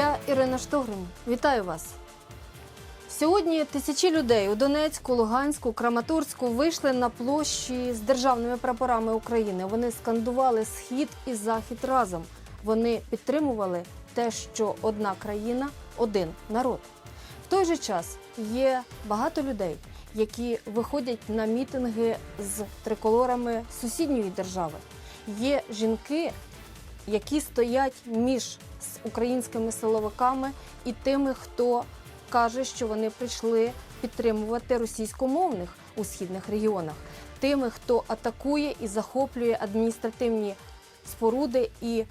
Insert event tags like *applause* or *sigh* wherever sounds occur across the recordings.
Я Ірина Штогрин. Вітаю вас. Сьогодні тисячі людей у Донецьку, Луганську, Краматорську вийшли на площі з державними прапорами України. Вони скандували схід і захід разом. Вони підтримували те, що одна країна, один народ. В той же час є багато людей, які виходять на мітинги з триколорами сусідньої держави. Є жінки, які стоять між з українськими силовиками і тими, хто каже, що вони прийшли підтримувати російськомовних у східних регіонах, тими, хто атакує і захоплює адміністративні споруди і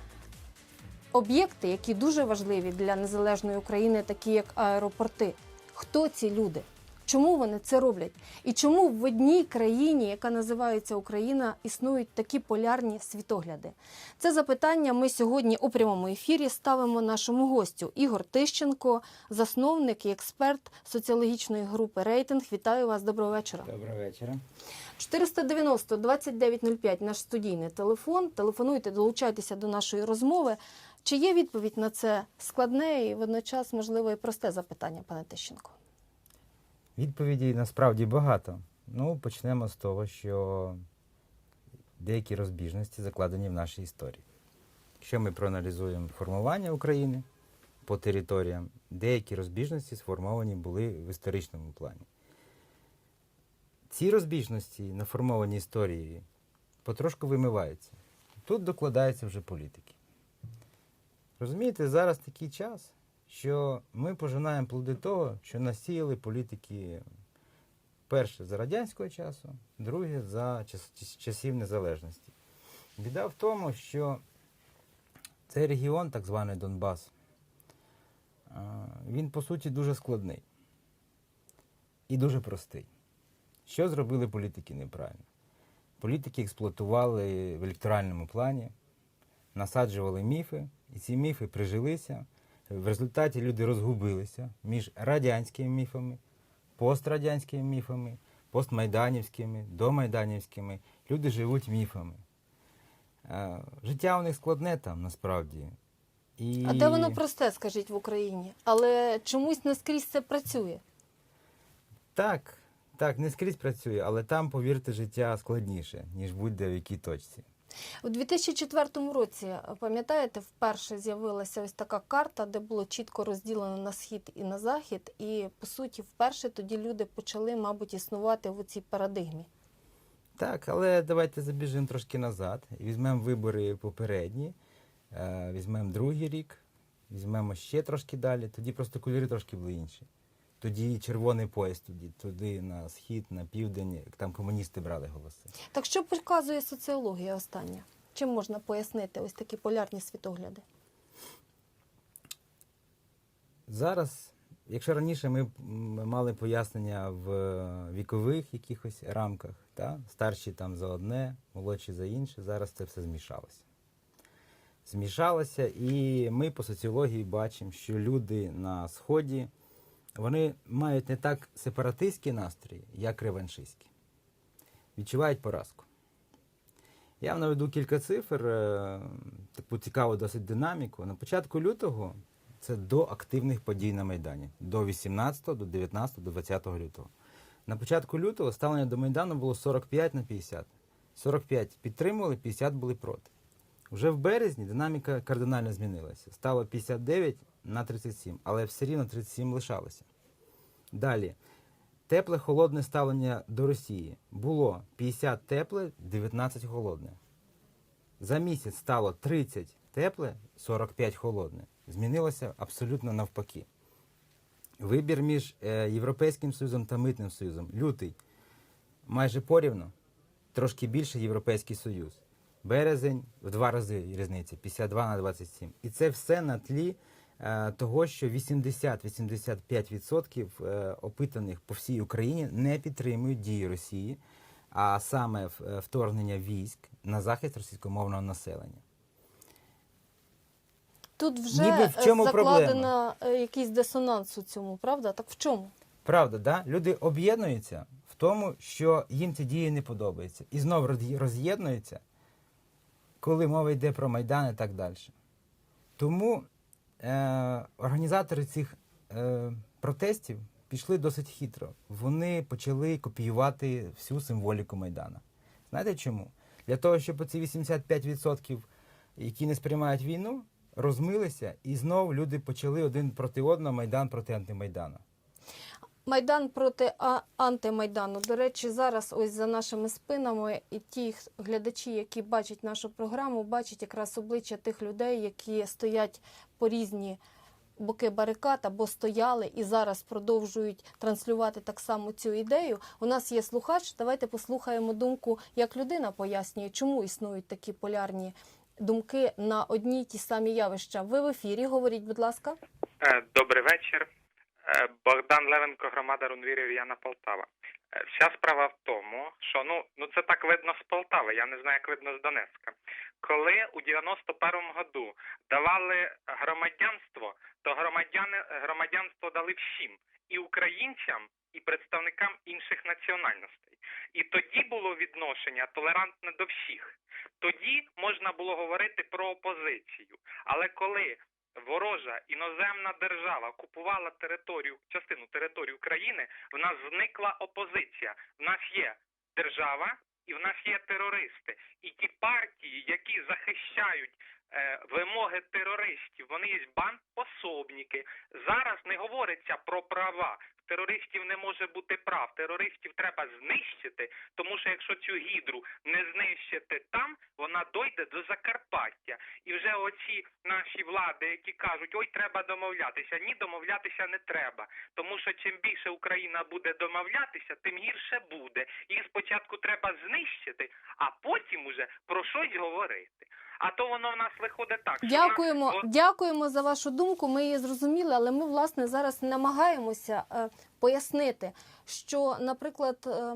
об'єкти, які дуже важливі для незалежної України, такі як аеропорти. Хто ці люди? Чому вони це роблять? І чому в одній країні, яка називається Україна, існують такі полярні світогляди? Це запитання ми сьогодні у прямому ефірі ставимо нашому гостю Ігор Тищенко, засновник і експерт соціологічної групи Рейтинг. Вітаю вас, доброго вечора. Доброго вечора. 490 2905 наш студійний телефон. Телефонуйте, долучайтеся до нашої розмови. Чи є відповідь на це складне і водночас, можливо, і просте запитання, пане Тищенко? Відповідей насправді багато. Ну, почнемо з того, що деякі розбіжності закладені в нашій історії. Якщо ми проаналізуємо формування України по територіям, деякі розбіжності сформовані були в історичному плані. Ці розбіжності на формованій історії потрошку вимиваються. Тут докладаються вже політики. Розумієте, зараз такий час, що ми пожинаємо плоди того, що насіяли політики перше за радянського часу, друге за час- часів незалежності. Біда в тому, що цей регіон, так званий Донбас, він по суті дуже складний і дуже простий. Що зробили політики неправильно? Політики експлуатували в електоральному плані, насаджували міфи, і ці міфи прижилися. В результаті люди розгубилися між радянськими міфами, пострадянськими міфами, постмайданівськими, домайданівськими. Люди живуть міфами. Е, Життя у них складне там насправді. І... А де воно просте, скажіть в Україні? Але чомусь не скрізь це працює. Так, так, не скрізь працює, але там, повірте, життя складніше, ніж будь-де в якій точці. У 2004 році, пам'ятаєте, вперше з'явилася ось така карта, де було чітко розділено на схід і на захід. І по суті, вперше тоді люди почали, мабуть, існувати в цій парадигмі. Так, але давайте забіжимо трошки назад. Візьмемо вибори попередні, е, візьмемо другий рік, візьмемо ще трошки далі, тоді просто кольори трошки були інші. Тоді червоний пояс, тоді туди на схід, на південь, там комуністи брали голоси. Так що показує соціологія остання? Чим можна пояснити ось такі полярні світогляди? Зараз, якщо раніше ми мали пояснення в е, вікових якихось рамках, та? старші там за одне, молодші за інше, зараз це все змішалося. Змішалося, і ми по соціології бачимо, що люди на Сході вони мають не так сепаратистські настрої, як реваншистські. Відчувають поразку. Я вам наведу кілька цифр, е, таку цікаву досить динаміку. На початку лютого це до активних подій на Майдані, до 18, до 19, до 20 лютого. На початку лютого ставлення до Майдану було 45 на 50. 45 підтримували, 50 були проти. Вже в березні динаміка кардинально змінилася. Стало 59 на 37, але все рівно 37 лишалося. Далі. Тепле холодне ставлення до Росії. Було 50 тепле, 19 холодне. За місяць стало 30 тепле, 45 холодне. Змінилося абсолютно навпаки. Вибір між е, Європейським Союзом та Митним Союзом. Лютий майже порівно, трошки більше Європейський Союз. Березень в два рази різниця 52 на 27. І це все на тлі того, що 80-85% е, опитаних по всій Україні не підтримують дії Росії, а саме е, вторгнення військ на захист російськомовного населення. Тут вже Ніби в е, чому закладено е, якийсь дисонанс у цьому, правда? Так в чому? Правда, да? люди об'єднуються в тому, що їм ці дії не подобаються. І знову роз'єднуються, коли мова йде про Майдан і так далі. Тому е, організатори цих е, протестів пішли досить хитро. Вони почали копіювати всю символіку Майдана. Знаєте чому? Для того, щоб ці 85%, які не сприймають війну, розмилися, і знов люди почали один проти одного, Майдан проти антимайдана. Майдан проти антимайдану. До речі, зараз ось за нашими спинами і ті глядачі, які бачать нашу програму, бачать якраз обличчя тих людей, які стоять по різні боки барикад або стояли і зараз продовжують транслювати так само цю ідею. У нас є слухач. Давайте послухаємо думку, як людина пояснює, чому існують такі полярні думки на одні й ті самі явища. Ви в ефірі. Говоріть, будь ласка. Е, Добрий вечір. Е, Богдан Левенко, громада Рунвірів, Яна Полтава. Е, Вся справа в тому, що ну, ну це так видно з Полтави, я не знаю, як видно з Донецька. Коли у 91-му году давали громадянство, то громадяни, громадянство дали всім і українцям, і представникам інших національностей. І тоді було відношення толерантне до всіх. Тоді можна було говорити про опозицію. Але коли ворожа іноземна держава окупувала територію, частину території України, в нас зникла опозиція. В нас є держава і в нас є терористи. І ті партії, які захищають вимоги терористів, вони є бандпособники. Зараз не говориться про права. Терористів не може бути прав. Терористів треба знищити, тому що якщо цю гідру не знищити там, вона дойде до Закарпаття. І вже оці наші влади, які кажуть, ой, треба домовлятися. Ні, домовлятися не треба. Тому що чим більше Україна буде домовлятися, тим гірше буде. Їх спочатку треба знищити, а потім уже про щось говорити. А то воно в нас виходить так. що в нас- Дякуємо, дякуємо за вашу думку. Ми її зрозуміли, але ми власне зараз намагаємося е, пояснити, що, наприклад, е,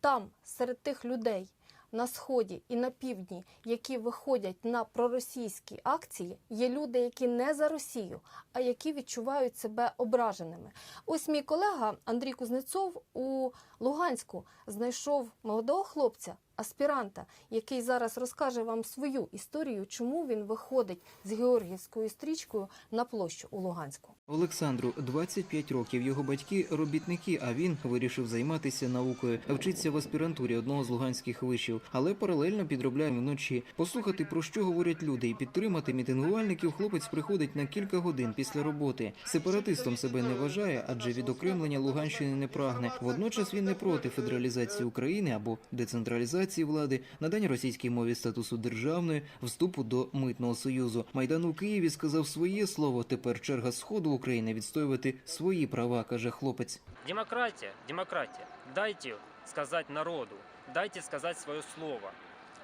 там серед тих людей на сході і на півдні, які виходять на проросійські акції, є люди, які не за Росію, а які відчувають себе ображеними. Ось мій колега Андрій Кузнецов у Луганську знайшов молодого хлопця, аспіранта, який зараз розкаже вам свою історію, чому він виходить з Георгіївською стрічкою на площу у Луганську. Олександру 25 років. Його батьки робітники, а він вирішив займатися наукою. Вчиться в аспірантурі одного з луганських вишів, але паралельно підробляє вночі. Послухати про що говорять люди і підтримати мітингувальників. Хлопець приходить на кілька годин після роботи. Сепаратистом себе не вважає, адже відокремлення Луганщини не прагне. Водночас він не проти федералізації України або децентралізації влади, надання російській мові статусу державної, вступу до митного союзу. Майдан у Києві сказав своє слово. Тепер черга сходу України відстоювати свої права, каже хлопець. Демократия, демократия. Дайте сказать народу, дайте сказать свое слово.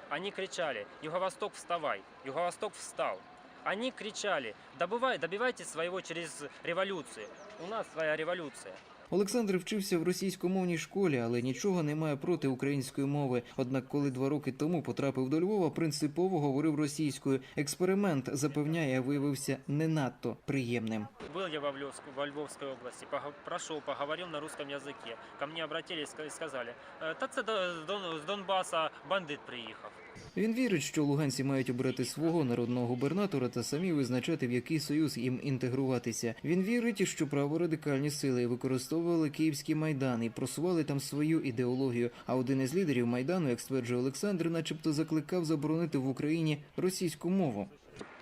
Они кричали, Юго-Восток вставай, Юго-Восток встал. Они кричали, добывай, добивайте своего через революцию. У нас своя революция. Олександр вчився в російськомовній школі, але нічого не має проти української мови. Однак, коли два роки тому потрапив до Львова, принципово говорив російською. Експеримент запевняє, виявився не надто приємним. Был я во, Львовск- во Львовской области, пого- прошел, поговорил на русском языке. Ко мне обратились и сказали, «Э, та це до- з Дон- з Донбаса бандит приїхав. Він вірить, що луганці мають обрати свого народного губернатора та самі визначати, в який союз їм інтегруватися. Він вірить, що праворадикальні сили використовували київський майдан і просували там свою ідеологію. А один із лідерів майдану, як стверджує Олександр, начебто закликав заборонити в Україні російську мову.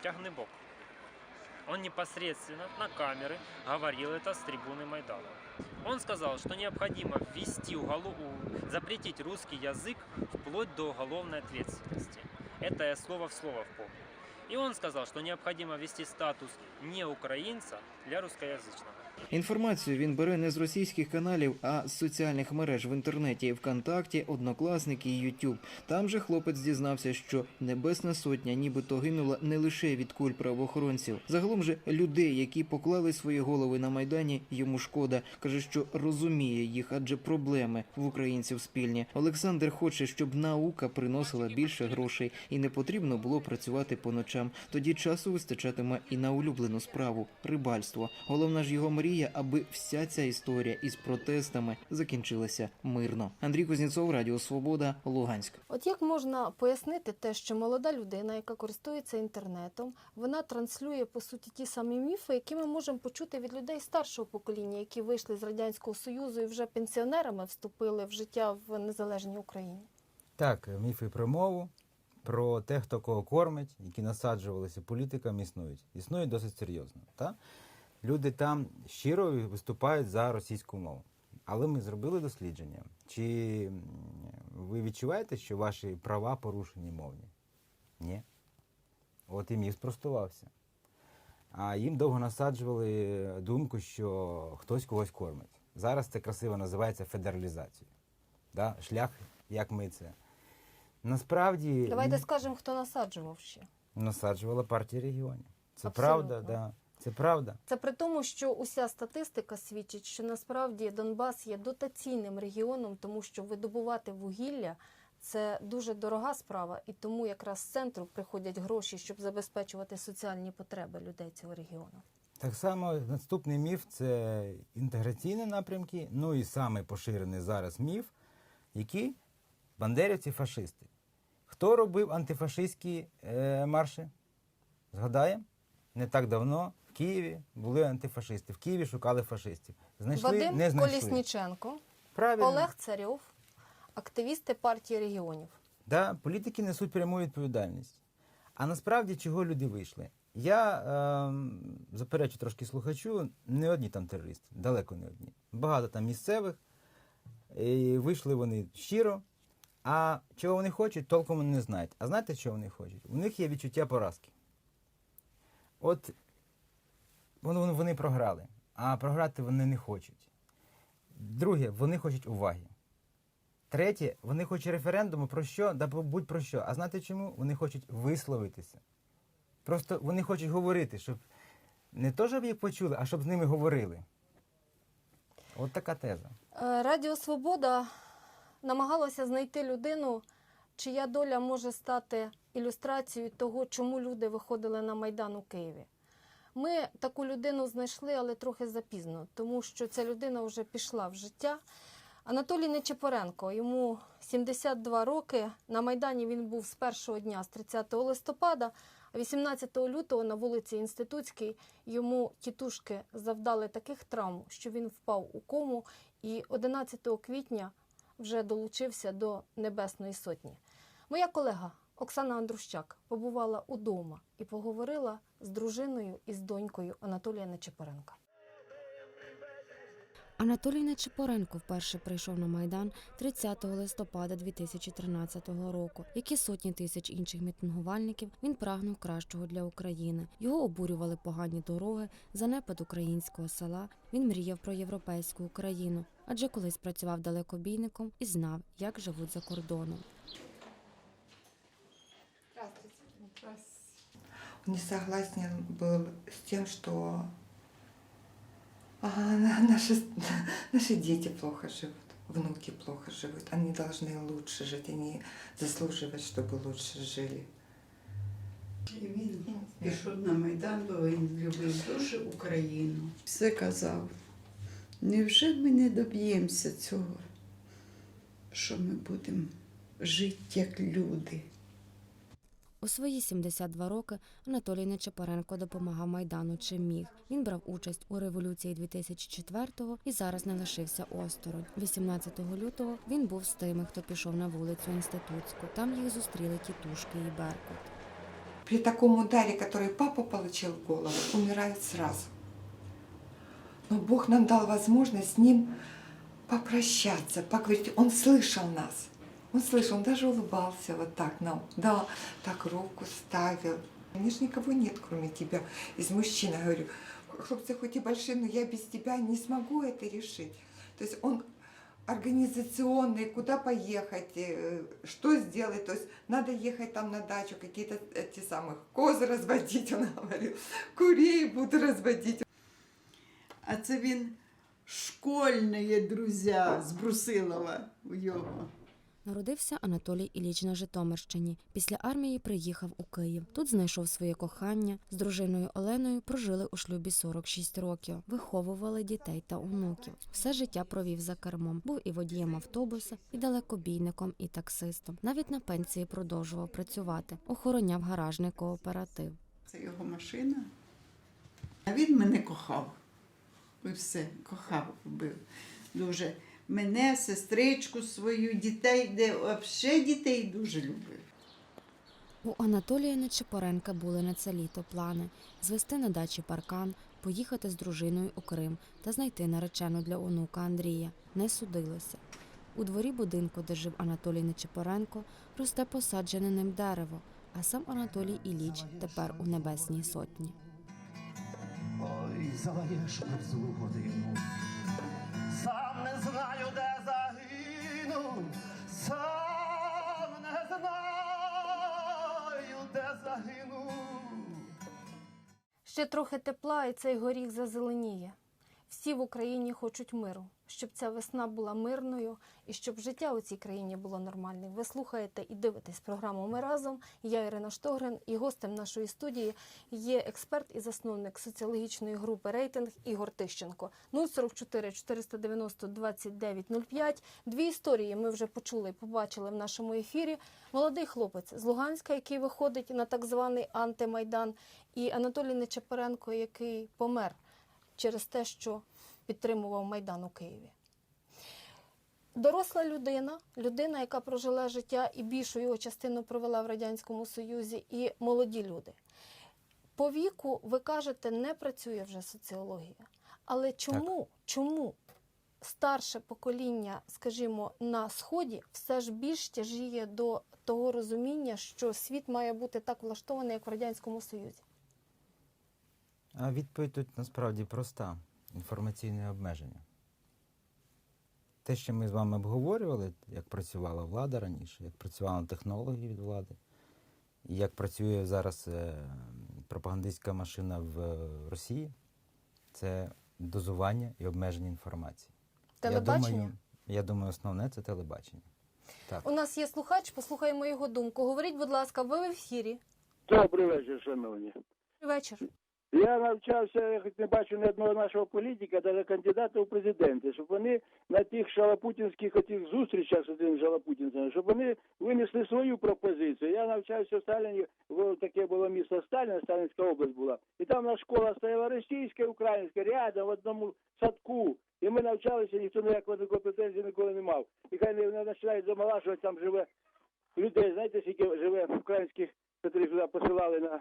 Тягни бок. Он непосредственно на камеры говорил это с трибуны Майдана. Он сказал, что необходимо ввести уголов... запретить русский язык вплоть до уголовной ответственности. Это я слово в слово помню. И он сказал, что необходимо ввести статус не украинца для русскоязычного. Інформацію він бере не з російських каналів, а з соціальних мереж в інтернеті ВКонтакті, Однокласники і Ютуб. Там же хлопець дізнався, що Небесна Сотня нібито гинула не лише від куль правоохоронців. Загалом же людей, які поклали свої голови на майдані, йому шкода. каже, що розуміє їх, адже проблеми в українців спільні. Олександр хоче, щоб наука приносила більше грошей і не потрібно було працювати по ночам. Тоді часу вистачатиме і на улюблену справу рибальство. Головна ж його мрія мрія, аби вся ця історія із протестами закінчилася мирно. Андрій Кузнєцов, Радіо Свобода, Луганськ. От як можна пояснити те, що молода людина, яка користується інтернетом, вона транслює по суті ті самі міфи, які ми можемо почути від людей старшого покоління, які вийшли з радянського союзу і вже пенсіонерами вступили в життя в незалежній Україні? Так, міфи про мову, про те, хто кого кормить, які насаджувалися політикам, існують. Існують досить серйозно. Та? Люди там щиро виступають за російську мову. Але ми зробили дослідження. Чи ви відчуваєте, що ваші права порушені мовні? Ні. От і міф спростувався. А їм довго насаджували думку, що хтось когось кормить. Зараз це красиво називається федералізацією. Да? Шлях, як ми це. Насправді Давайте скажемо, хто насаджував ще. насаджувала партія регіонів. Це Абсолютно. правда, да. Це правда. Це при тому, що уся статистика свідчить, що насправді Донбас є дотаційним регіоном, тому що видобувати вугілля це дуже дорога справа, і тому якраз з центру приходять гроші, щоб забезпечувати соціальні потреби людей цього регіону. Так само наступний міф це інтеграційні напрямки. Ну і саме поширений зараз міф, який бандерівці фашисти. Хто робив антифашистські е, марші? Згадаємо? Не так давно в Києві були антифашисти. В Києві шукали фашистів. Знайшли, Вадим не знайшли. Колісніченко, Правильно. Олег Царьов, активісти партії регіонів. Да, політики несуть пряму відповідальність. А насправді чого люди вийшли? Я е, заперечу трошки слухачу, не одні там терористи, далеко не одні. Багато там місцевих. І вийшли вони щиро. А чого вони хочуть, толком вони не знають. А знаєте, що вони хочуть? У них є відчуття поразки. От вони, програли, а програти вони не хочуть. Друге, вони хочуть уваги. Третє, вони хочуть референдуму про що, да будь про що. А знаєте чому? Вони хочуть висловитися. Просто вони хочуть говорити, щоб не то, щоб їх почули, а щоб з ними говорили. От така теза. Е, Радіо Свобода намагалося знайти людину, чия доля може стати ілюстрацією того, чому люди виходили на Майдан у Києві. Ми таку людину знайшли, але трохи запізно, тому що ця людина вже пішла в життя. Анатолій Нечепоренко, йому 72 роки. На Майдані він був з першого дня, з 30 листопада. А 18 лютого на вулиці Інститутській йому тітушки завдали таких травм, що він впав у кому і 11 квітня вже долучився до Небесної Сотні. Моя колега Оксана Андрущак побувала удома і поговорила з дружиною і з донькою Анатолія Нечепоренка. Анатолій Нечипоренко вперше прийшов на Майдан 30 листопада 2013 року. Як і сотні тисяч інших мітингувальників, він прагнув кращого для України. Його обурювали погані дороги, занепад українського села. Він мріяв про європейську Україну, адже колись працював далекобійником і знав, як живуть за кордоном. Он не согласен был с тем, что а, на- наши, наши дети плохо живут, внуки плохо живут. Они должны лучше жить, они заслуживают, чтобы лучше жили. І він пішов на Майдан, бо він любив дуже Україну. Все казав. Невже ми не доб'ємося цього, що ми будемо жити як люди? У свої 72 роки Анатолій Нечепоренко допомагав Майдану чим міг. Він брав участь у революції 2004-го і зараз не лишився осторонь. 18 лютого він був з тими, хто пішов на вулицю Інститутську. Там їх зустріли тітушки і Беркут. При таком ударе, который папа получил в голову, умирает сразу. Но Бог нам дал возможность с ним попрощаться, поговорить. Он слышал нас. Он слышал, он даже улыбался вот так нам. Да, так руку ставил. У меня же никого нет, кроме тебя. Из мужчин я говорю, хлопцы хоть и большие, но я без тебя не смогу это решить. То есть он организационный, куда поехать, э, что сделать. То есть надо ехать там на дачу, какие-то эти самых козы разводить, он *laughs* говорил, курей буду разводить. А це він школьні друзі з Брусилова у його. Народився Анатолій Іліч на Житомирщині. Після армії приїхав у Київ. Тут знайшов своє кохання. З дружиною Оленою прожили у шлюбі 46 років, виховували дітей та онуків. Все життя провів за кермом. Був і водієм автобуса, і далекобійником, і таксистом. Навіть на пенсії продовжував працювати. Охороняв гаражний кооператив. Це його машина. А він мене кохав. І все, кохав, любив. Дуже мене, сестричку свою, дітей, де взагалі дітей дуже любив. У Анатолія Нечипоренка були на це літо плани звести на дачі паркан, поїхати з дружиною у Крим та знайти наречену для онука Андрія. Не судилося. У дворі будинку, де жив Анатолій Нечипоренко, росте посаджене ним дерево, а сам Анатолій Іліч тепер у небесній сотні. Ой, злу годину. Не знаю, де загину, сам не знаю, де загину. Ще трохи тепла, і цей горіх зазеленіє. Всі в Україні хочуть миру, щоб ця весна була мирною і щоб життя у цій країні було нормальним. Ви слухаєте і дивитесь програму Ми разом. Я Ірина Штогрин, і гостем нашої студії є експерт і засновник соціологічної групи Рейтинг Ігор Тищенко. 044 490 2905. Дві історії ми вже почули побачили в нашому ефірі. Молодий хлопець з Луганська, який виходить на так званий антимайдан, і Анатолій Нечепоренко, який помер через те, що підтримував Майдан у Києві. Доросла людина, людина, яка прожила життя і більшу його частину провела в Радянському Союзі, і молоді люди. По віку, ви кажете, не працює вже соціологія. Але чому, чому старше покоління, скажімо, на Сході все ж більш тяжіє до того розуміння, що світ має бути так влаштований, як в Радянському Союзі? А відповідь тут насправді проста: інформаційне обмеження. Те, що ми з вами обговорювали, як працювала влада раніше, як працювали технології від влади, і як працює зараз е, пропагандистська машина в е, Росії, це дозування і обмеження інформації. Телебачення? Я думаю, я думаю, основне це телебачення. Так. У нас є слухач, послухаємо його думку. Говоріть, будь ласка, ви в ефірі. Добрий вечір, шановні. Добрий вечір. Я навчався, я хоч не бачу ні одного нашого політика, навіть кандидата у президенти, щоб вони на тих шалапутінських отих зустрічах з тим шалапутінцями, щоб вони винесли свою пропозицію. Я навчався в Сталіні, таке було місто Сталіна, Сталінська область була. І там у нас школа стояла російська, українська, рядом в одному садку. І ми навчалися, ніхто ніякої такої претензії ніколи не мав. І хай не починають замалашувати, там живе людей, знаєте, скільки живе українських, які сюди посилали на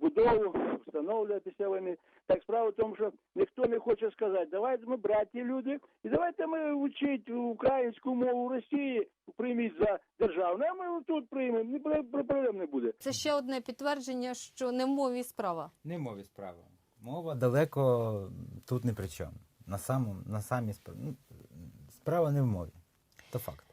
будову, встановлювати після війни. Так справа в тому, що ніхто не хоче сказати, давайте ми браті люди, і давайте ми вчить українську мову Росії, прийміть за державну, а ми тут приймемо, проблем не буде. Це ще одне підтвердження, що не в мові справа. Не в мові справа. Мова далеко тут не при чому. На, самому, на самій справі. Ну, справа не в мові. То факт.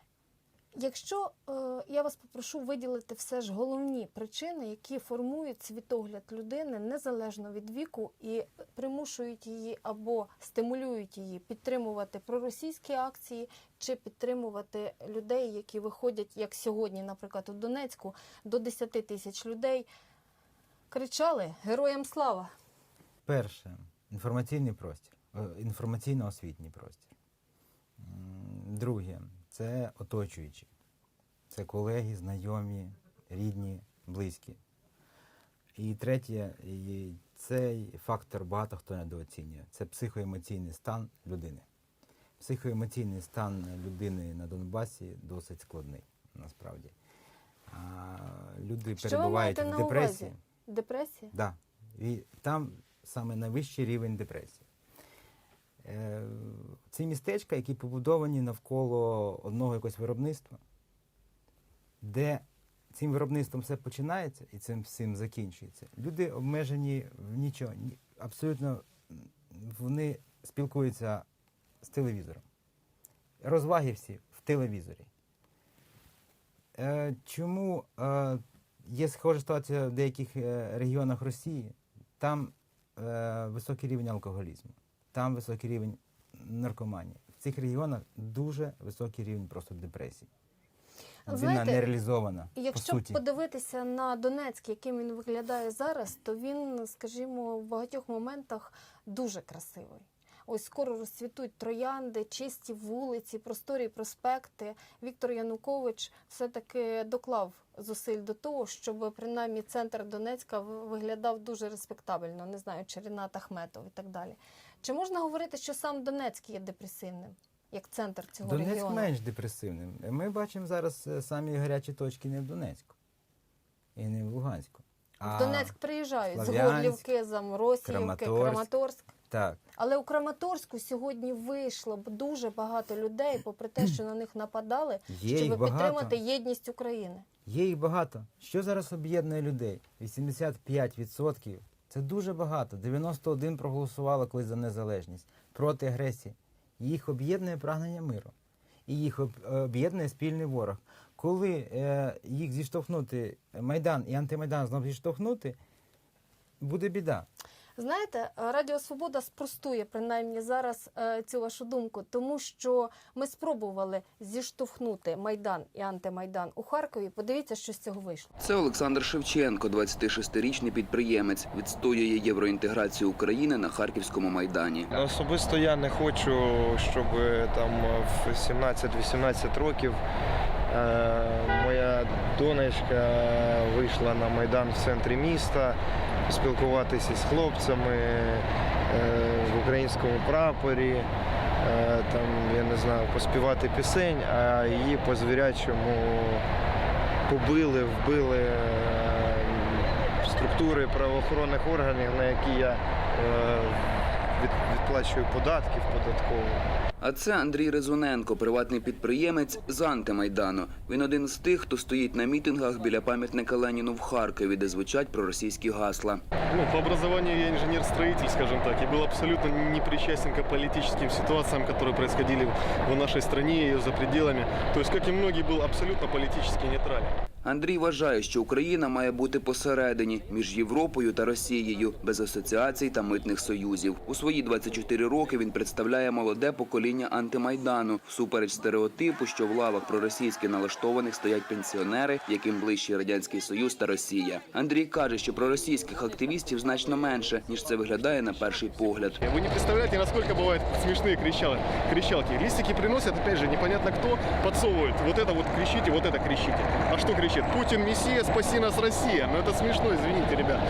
Якщо е, я вас попрошу виділити все ж головні причини, які формують світогляд людини незалежно від віку і примушують її або стимулюють її підтримувати проросійські акції чи підтримувати людей, які виходять, як сьогодні, наприклад, у Донецьку, до 10 тисяч людей, кричали Героям слава! Перше, інформаційний простір, е, інформаційно-освітній простір. Друге, це оточуючі. Це колеги, знайомі, рідні, близькі. І третє, і цей фактор багато хто недооцінює. Це психоемоційний стан людини. Психоемоційний стан людини на Донбасі досить складний, насправді. А люди Що ви перебувають маєте в на депресії. увазі? Депресія? Да. І там саме найвищий рівень депресії. Е, ці містечка, які побудовані навколо одного якогось виробництва, де цим виробництвом все починається і цим всім закінчується. Люди обмежені в нічого. Абсолютно вони спілкуються з телевізором. Розваги всі в телевізорі. Е, чому е, є схожа ситуація в деяких регіонах Росії? Там високий рівень алкоголізму, там високий рівень наркоманії. В цих регіонах дуже високий рівень просто депресії. Вона Знаєте, не реалізована. по Якщо суті. подивитися на Донецьк, яким він виглядає зараз, то він, скажімо, в багатьох моментах дуже красивий. Ось скоро розцвітуть троянди, чисті вулиці, просторі проспекти. Віктор Янукович все-таки доклав зусиль до того, щоб принаймні центр Донецька виглядав дуже респектабельно. Не знаю, чи Рінат Ахметов і так далі. Чи можна говорити, що сам Донецьк є депресивним, як центр цього Донецьк регіону? менш депресивним. Ми бачимо зараз е, самі гарячі точки не в Донецьку і не в Луганську. А В Донецьк приїжджають з Горлівки, Заморосіївки, Краматорськ. Краматорськ. Так. Але у Краматорську сьогодні вийшло б дуже багато людей, попри те, що на них нападали, Є щоб підтримати єдність України. Є їх багато. Що зараз об'єднує людей? 85% це дуже багато. 91 проголосувало колись за незалежність проти агресії. Їх об'єднує прагнення миру. І їх об'єднує спільний ворог. Коли е, їх зіштовхнути, Майдан і антимайдан знову зіштовхнути, буде біда. Знаєте, е, Радіо Свобода спростує принаймні зараз е, цю вашу думку, тому що ми спробували зіштовхнути майдан і антимайдан у Харкові. Подивіться, що з цього вийшло. Це Олександр Шевченко, 26-річний підприємець, відстоює євроінтеграцію України на харківському майдані. Особисто я не хочу, щоб там в 17-18 років е, моя донечка вийшла на майдан в центрі міста, спілкуватися з хлопцями е, в українському прапорі, е, там, я не знаю, поспівати пісень, а її по звірячому побили, вбили е, структури правоохоронних органів, на які я від- відплачую податків податково. А це Андрій Резуненко, приватний підприємець з антимайдану. Він один з тих, хто стоїть на мітингах біля пам'ятника Леніну в Харкові, де звучать проросійські гасла. Ну, по образованию я инженер-строитель, скажем так, и был абсолютно не причастен к политическим ситуациям, которые происходили в нашей стране и ее за пределами. То есть, как и многие, был абсолютно политически нейтрален. Андрій вважає, що Україна має бути посередині між Європою та Росією, без асоціацій та митних союзів. У свої 24 роки він представляє молоде покоління антимайдану, всупереч стереотипу, що в лавах проросійськи налаштованих стоять пенсіонери, яким ближче радянський союз та Росія. Андрій каже, що проросійських активістів значно менше ніж це виглядає на перший погляд. Вы не представляете, насколько бывают смешные кричал- кричалки. Листики приносят, опять же, непонятно кто, подсовывают. Вот это вот кричите, вот это кричите. А что кричит? Путин, Мессия, спаси нас, Россия. Ну это смешно, извините, ребят.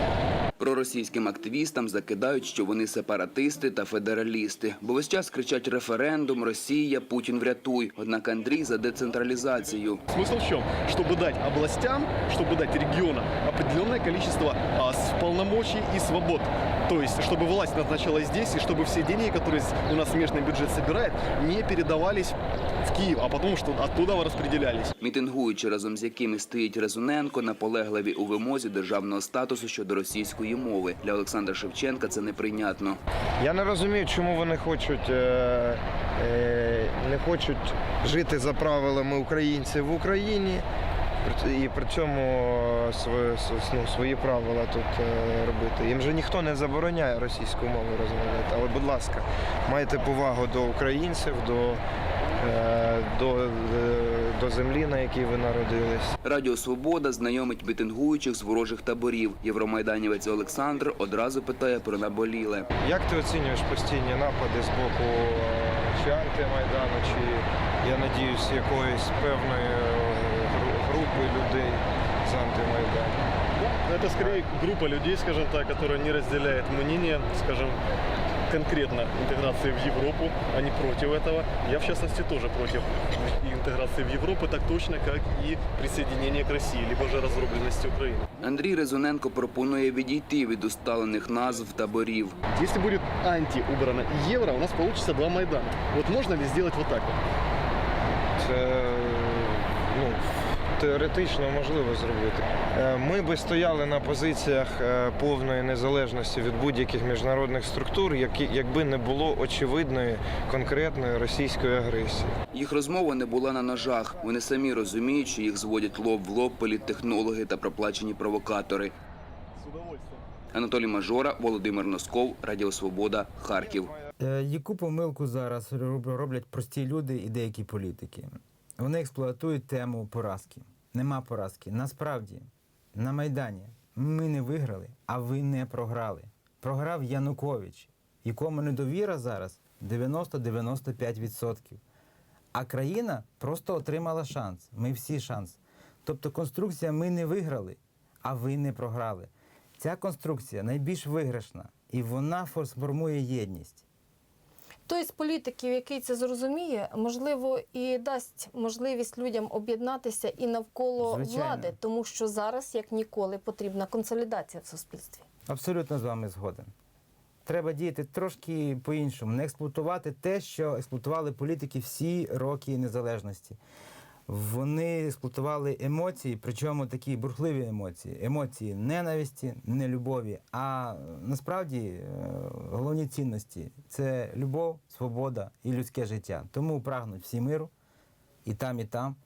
Проросійським активістам закидають, що вони сепаратисти та федералісти, бо весь час кричать референдум, Росія, Путін врятуй. Однак Андрій за децентралізацію. Смысл в чем? Чтобы дать областям, чтобы дать регионам определенное количество а, с- полномочий и свобод. То есть, чтобы власть назначалась здесь, и чтобы все деньги, которые с- у нас смежный бюджет собирает, не передавались в Киев, а потом, что оттуда распределялись. Мітингуючи разом з якими стоїть Резуненко, наполегливі у вимозі державного статусу щодо російської мови. Для Олександра Шевченка це неприйнятно. Я не розумію, чому вони хочуть, е, е, не хочуть жити за правилами українців в Україні при- і при цьому е, свої, ну, свої правила тут е, робити. Їм же ніхто не забороняє російську мову розмовляти. Але, будь ласка, майте повагу до українців, до, е, до, до землі, на якій ви народились. Радіо Свобода знайомить мітингуючих з ворожих таборів. Євромайданівець Олександр одразу питає про наболіле. Як ти оцінюєш постійні напади з боку чи антимайдану, чи я надіюсь, якоїсь певної е, гру- групи людей з антимайдану? Это скорее группа людей, скажем так, которая не разделяет мнение, скажем, конкретно интеграции в Европу, они против этого. Я, в частности, тоже против интеграции в Европу, так точно, как и присоединения к России, либо же разрубленности Украины. Андрій Резуненко пропонує відійти від усталених назв таборів. Если будет анти убрано и евро, у нас получится два Майдана. Вот можно ли сделать вот так вот? Це ну, теоретично можливо зробити. Е, Ми би стояли на позиціях е, повної незалежності від будь-яких міжнародних структур, які, якби не було очевидної конкретної російської агресії. Їх розмова не була на ножах. Вони самі розуміють, що їх зводять лоб в лоб політтехнологи та проплачені провокатори. Анатолій Мажора, Володимир Носков, Радіо Свобода, Харків. Е, Яку помилку зараз роблять прості люди і деякі політики? Вони експлуатують тему поразки. Нема поразки. Насправді, на Майдані ми не виграли, а ви не програли. Програв Янукович, якому недовіра зараз 90-95%. А країна просто отримала шанс. Ми всі шанс. Тобто конструкція ми не виграли, а ви не програли. Ця конструкція найбільш виграшна, і вона формує єдність. Той з політиків, який це зрозуміє, можливо, і дасть можливість людям об'єднатися і навколо Звичайно. влади, тому що зараз, як ніколи, потрібна консолідація в суспільстві. Абсолютно з вами згоден. Треба діяти трошки по-іншому, не експлуатувати те, що експлуатували політики всі роки незалежності. Вони експлуатували емоції, причому такі бурхливі емоції, емоції ненависті, нелюбові. А насправді е, головні цінності це любов, свобода і людське життя. Тому прагнуть всі миру і там, і там.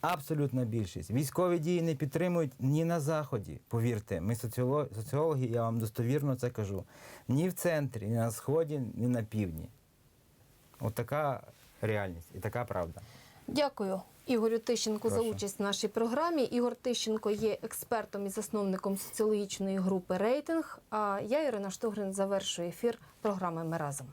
Абсолютна більшість. Військові дії не підтримують ні на заході. Повірте, ми соціологи, я вам достовірно це кажу. Ні в центрі, ні на сході, ні на півдні. От така реальність і така правда. Дякую Ігорю Тищенку за участь в нашій програмі. Ігор Тищенко є експертом і засновником соціологічної групи Рейтинг. А я, Ірина Штогрин, завершую ефір програми Ми разом.